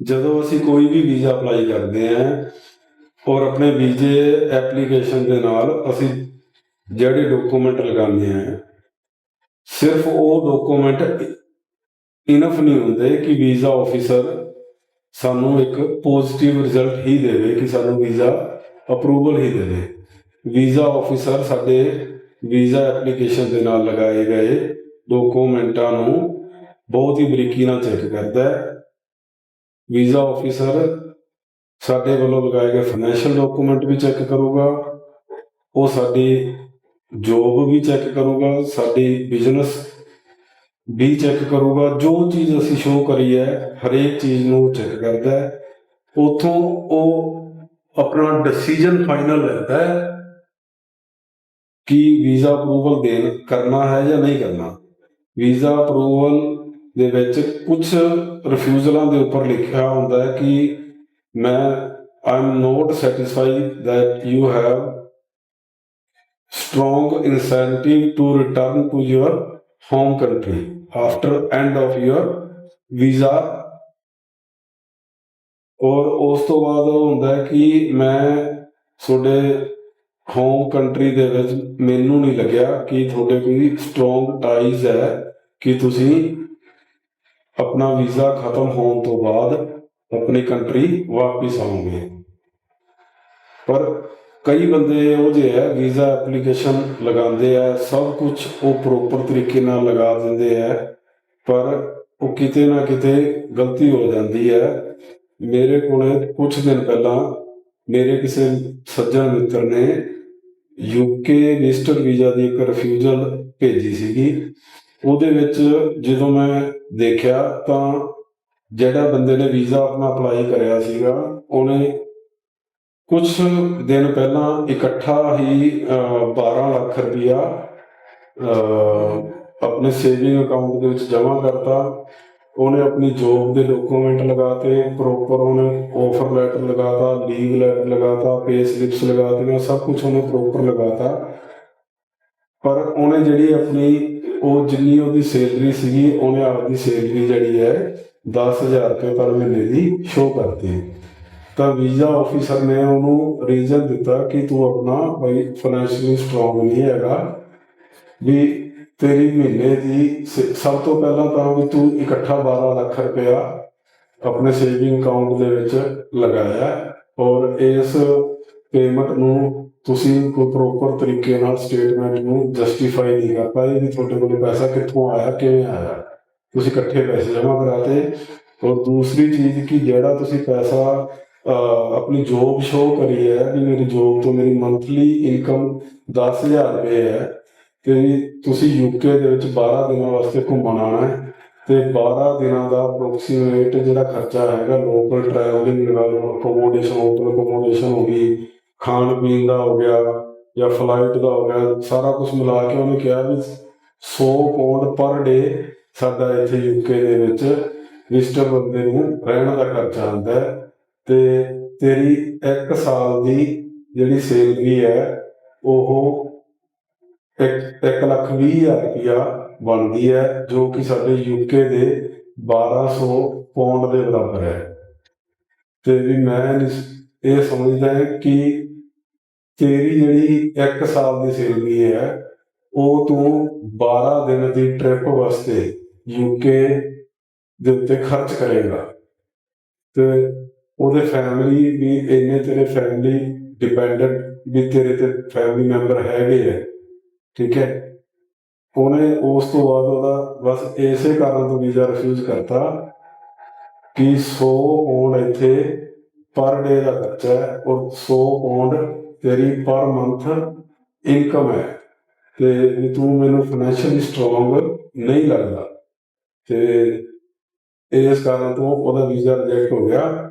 ਜਦੋਂ ਅਸੀਂ ਕੋਈ ਵੀ ਵੀਜ਼ਾ ਅਪਲਾਈ ਕਰਦੇ ਹਾਂ ਔਰ ਆਪਣੇ ਵੀਜ਼ੇ ਐਪਲੀਕੇਸ਼ਨ ਦੇ ਨਾਲ ਅਸੀਂ ਜਿਹੜੇ ਡਾਕੂਮੈਂਟ ਲਗਾਉਂਦੇ ਹਾਂ, ਸਿਰਫ ਉਹ ਡਾਕੂਮੈਂਟ ਇਨਫ ਨਹੀਂ ਹੁੰਦੇ ਕਿ ਵੀਜ਼ਾ ਆਫੀਸਰ ਸਾਨੂੰ ਇੱਕ ਪੋਜ਼ਿਟਿਵ ਰਿਜ਼ਲਟ ਹੀ ਦੇਵੇ, ਕਿ ਸਾਨੂੰ ਵੀਜ਼ਾ ਅਪਰੂਵਲ ਹੀ ਦੇਵੇ। ਵੀਜ਼ਾ ਆਫੀਸਰ ਸਾਡੇ ਵੀਜ਼ਾ ਐਪਲੀਕੇਸ਼ਨ ਦੇ ਨਾਲ ਲਗਾਏ ਗਏ ਡਾਕੂਮੈਂਟਾਂ ਨੂੰ ਬਹੁਤ ਹੀ ਬਰੀਕੀ ਨਾਲ ਚੈੱਕ ਕਰਦਾ ਹੈ। ਵੀਜ਼ਾ ਆਫੀਸਰ ਸਾਡੇ ਵੱਲੋਂ ਲਗਾਏ ਗਏ ਫਾਈਨੈਂਸ਼ੀਅਲ ਡਾਕੂਮੈਂਟ ਵੀ ਚੈੱਕ ਕਰੂਗਾ। ਉਹ ਸਾਡੀ ਜੋਬ ਵੀ ਚੈੱਕ ਕਰੂਗਾ, ਸਾਡੀ ਬਿਜ਼ਨਸ ਵੀ ਚੈੱਕ ਕਰੂਗਾ। ਜੋ ਚੀਜ਼ ਅਸੀਂ ਸ਼ੋਅ ਕਰੀ ਹੈ, ਹਰੇਕ ਚੀਜ਼ ਨੂੰ ਚੈੱਕ ਕਰਦਾ ਹੈ। ਉਥੋਂ ਉਹ ਆਪਣਾ ਡਿਸੀਜਨ ਫਾਈਨਲ ਲੈਂਦਾ ਹੈ ਕਿ ਵੀਜ਼ਾ ਅਪਰੂਵਲ ਦੇਣ ਕਰਨਾ ਹੈ ਜਾਂ ਨਹੀਂ ਕਰਨਾ। ਵੀਜ਼ਾ ਅਪਰੂਵਲ ਦੇ ਵਿੱਚ ਕੁਝ ਰਿਫਿਊਜ਼ਲਾਂ ਦੇ ਉੱਪਰ ਲਿਖਿਆ ਹੁੰਦਾ ਹੈ ਕਿ ਮੈਂ I am not satisfied that you have strong incentive to return to your home country after end of your visa. ਔਰ ਉਸ ਤੋਂ ਬਾਅਦ ਉਹ ਹੁੰਦਾ ਹੈ ਕਿ ਮੈਂ ਤੁਹਾਡੇ ਹੋਮ ਕੰਟਰੀ ਦੇ ਵਿੱਚ ਮੈਨੂੰ ਨਹੀਂ ਲੱਗਿਆ ਕਿ ਤੁਹਾਡੇ ਕੋਈ ਸਟਰੋਂਗ ਟਾਈਜ਼ ਹੈ, ਕਿ ਤੁਸੀਂ ਆਪਣਾ ਵੀਜ਼ਾ ਖਤਮ ਹੋਣ ਤੋਂ ਬਾਅਦ ਆਪਣੀ ਕੰਟਰੀ ਵਾਪਸ ਆਉਂਗੇ। ਪਰ ਕਈ ਬੰਦੇ ਉਹ ਜਿਹੇ ਹੈ ਵੀਜ਼ਾ ਐਪਲੀਕੇਸ਼ਨ ਲਗਾਉਂਦੇ ਆ, ਸਭ ਕੁਝ ਉਹ ਪ੍ਰੋਪਰ ਤਰੀਕੇ ਨਾਲ ਲਗਾ ਦਿੰਦੇ ਆ, ਪਰ ਉਹ ਕਿਤੇ ਨਾ ਕਿਤੇ ਗਲਤੀ ਹੋ ਜਾਂਦੀ ਹੈ ਮੇਰੇ ਕੋਲ ਕੁਝ ਦਿਨ ਪਹਿਲਾਂ ਮੇਰੇ ਕਿਸੇ ਸੱਜਣ ਮਿੱਤਰ ਨੇ ਯੂਕੇ ਵਿਜ਼ਟਰ ਵੀਜ਼ਾ ਦੀ ਇੱਕ ਰਿਫਿਊਜ਼ਲ ਭੇਜੀ ਸੀਗੀ। ਉਹਦੇ ਵਿੱਚ ਜਦੋਂ ਮੈਂ ਦੇਖਿਆ ਤਾਂ ਜਿਹੜਾ ਬੰਦੇ ਨੇ ਵੀਜ਼ਾ ਆਪਣਾ ਅਪਲਾਈ ਕਰਿਆ ਸੀਗਾ ਉਹਨੇ ਕੁਝ ਦਿਨ ਪਹਿਲਾਂ ਇਕੱਠਾ ਹੀ ਅਹ, 12 ਲੱਖ ਰੁਪਇਆ ਆਪਣੇ ਸੇਵਿੰਗ ਅਕਾਊਂਟ ਦੇ ਵਿੱਚ ਜਮ੍ਹਾਂ ਕਰਤਾ। ਉਹਨੇ ਆਪਣੀ ਜੋਬ ਦੇ ਡਾਕੂਮੈਂਟ ਲਗਾਤੇ ਪ੍ਰੋਪਰ ਉਹਨੇ ਆਫਰ ਲੈਟਰ ਲਗਾਤਾ ਲੀਗ ਲੈਟਰ ਲਗਾਤਾ ਪੇ ਸਲਿਪਸ ਲਗਾਤੀਆਂ ਸਭ ਕੁਝ ਉਹਨੇ ਪ੍ਰੋਪਰ ਲਗਾਤਾ। ਪਰ ਉਹਨੇ ਜਿਹੜੀ ਆਪਣੀ ਉਹ ਜਿੰਨੀ ਉਹਦੀ ਸੈਲਰੀ ਸੀਗੀ, ਉਹਨੇ ਆਪਦੀ ਸੈਲਰੀ ਜਿਹੜੀ ਹੈ 10000 ਰੁਪਏ ਪਰ ਮਹੀਨੇ ਦੀ ਸ਼ੋਅ ਕਰਤੀ। ਤਾਂ ਵੀਜ਼ਾ ਆਫੀਸਰ ਨੇ ਉਹਨੂੰ ਰੀਜ਼ਨ ਦਿੱਤਾ ਕਿ ਤੂੰ ਆਪਣਾ ਬਈ ਫਾਈਨੈਂਸ਼ੀਅਲੀ ਸਟਰੋਂਗ ਨਹੀਂ ਹੈਗਾ, ਵੀ ਤੇਰੀ ਮਹੀਨੇ ਦੀ ਸ- ਸਭ ਤੋਂ ਪਹਿਲਾਂ ਤਾਂ ਵੀ ਤੂੰ ਇਕੱਠਾ 12 ਲੱਖ ਰੁਪਇਆ ਆਪਣੇ ਸੇਵਿੰਗ ਅਕਾਊਂਟ ਦੇ ਵਿੱਚ ਲਗਾਇਆ। ਔਰ ਇਸ ਪੇਮੈਂਟ ਨੂੰ ਤੁਸੀਂ ਕੋਈ ਪ੍ਰੋਪਰ ਤਰੀਕੇ ਨਾਲ ਸਟੇਟਮੈਂਟ ਨੂੰ ਜਸਟੀਫਾਈ ਨਹੀਂ ਕਰ ਪਾਏ ਵੀ ਤੁਹਾਡੇ ਕੋਲ ਪੈਸਾ ਕਿੱਥੋਂ ਆਇਆ, ਕਿਵੇਂ ਆਇਆ। ਤੁਸੀਂ ਇਕੱਠੇ ਪੈਸੇ ਜਮ੍ਹਾਂ ਕਰਾਤੇ ਔਰ ਦੂਸਰੀ ਚੀਜ਼ ਕਿ ਜਿਹੜਾ ਤੁਸੀਂ ਪੈਸਾ ਆਪਣੀ ਜੋਬ ਸ਼ੋ ਕਰੀ ਹੈ, ਵੀ ਮੇਰੀ ਜੋਬ ਤੋਂ ਮੇਰੀ ਮੰਥਲੀ ਇਨਕਮ 10000 ਰੁਪਏ ਹੈ, ਤੇ ਤੁਸੀਂ ਯੂਕੇ ਦੇ ਵਿੱਚ 12 ਦਿਨਾਂ ਵਾਸਤੇ ਘੁੰਮਣ ਆਉਣਾ ਹੈ, ਤੇ 12 ਦਿਨਾਂ ਦਾ ਅਪਰੋਕਸੀਮੇਟ ਜਿਹੜਾ ਖਰਚਾ ਹੈਗਾ ਲੋਕਲ ਟਰੈਵਲਿੰਗ ਲਗਾ ਲਓ ਅਕੋਮੋਡੇਸ਼ਨ ਹੋਟਲ ਅਕੋਮੋਡੇਸ਼ਨ ਹੋ ਗਈ ਖਾਣ ਪੀਣ ਦਾ ਹੋ ਗਿਆ ਜਾਂ ਫਲਾਈਟ ਦਾ ਹੋ ਗਿਆ, ਸਾਰਾ ਕੁਝ ਮਿਲਾ ਕੇ ਉਹਨੇ ਕਿਹਾ ਵੀ 100 ਪੌਂਡ ਪਰ ਡੇ ਸਾਡਾ ਇੱਥੇ ਯੂਕੇ ਦੇ ਵਿੱਚ ਵਿਜ਼ਟਰ ਬੰਦੇ ਨੂੰ ਰਹਿਣ ਦਾ ਖਰਚਾ ਆਉਂਦਾ ਤੇ ਤੇਰੀ 1 ਸਾਲ ਦੀ ਜਿਹੜੀ ਸੈਲਰੀ ਹੈ, ਉਹ ਇੱਕ ਲੱਖ ਵੀਹ ਹਜ਼ਾਰ ਰੁਪਇਆ ਬਣਦੀ ਹੈ, ਜੋ ਕਿ ਸਾਡੇ ਯੂਕੇ ਦੇ 1200 ਪੌਂਡ ਦੇ ਬਰਾਬਰ ਹੈ। ਤੇ ਵੀ ਮੈਂ ਇਹ ਸਮਝਦਾ ਹਾਂ ਕਿ ਤੇਰੀ ਜਿਹੜੀ 1 ਸਾਲ ਦੀ ਸੈਲਰੀ ਹੈ, ਉਹ ਤੂੰ 12 ਦਿਨ ਦੀ ਟ੍ਰਿਪ ਵਾਸਤੇ ਯੂਕੇ ਦੇ ਉੱਤੇ ਖਰਚ ਕਰੇਗਾ। ਤੇ ਉਹਦੇ ਫੈਮਿਲੀ ਵੀ ਇੰਨੇ ਤੇਰੇ ਫੈਮਿਲੀ ਡਿਪੈਂਡੈਂਟ ਵੀ ਤੇਰੇ ਤੇ ਫੈਮਿਲੀ ਮੈਂਬਰ ਹੈਗੇ ਆ, ਠੀਕ ਹੈ? ਉਹਨੇ ਉਸ ਤੋਂ ਬਾਅਦ ਉਹਦਾ ਬਸ ਇਸੇ ਕਾਰਨ ਤੋਂ ਵੀਜ਼ਾ ਰਿਫਿਊਜ਼ ਕਰਤਾ ਕਿ 100 ਪੌਂਡ ਇੱਥੇ ਪਰ ਡੇ ਦਾ ਖਰਚਾ ਹੈ ਔਰ 100 ਪੌਂਡ ਤੇਰੀ ਪਰ ਮੰਥ ਇਨਕਮ ਹੈ। ਤੇ ਤੂੰ ਮੈਨੂੰ ਫਾਈਨੈਂਸ਼ੀਅਲੀ ਸਟਰੋਂਗ ਨਹੀਂ ਲੱਗਦਾ। ਤੇ ਇਸ ਕਾਰਨ ਤੋਂ ਉਹਦਾ ਵੀਜ਼ਾ ਰਿਜੈਕਟ ਹੋ ਗਿਆ।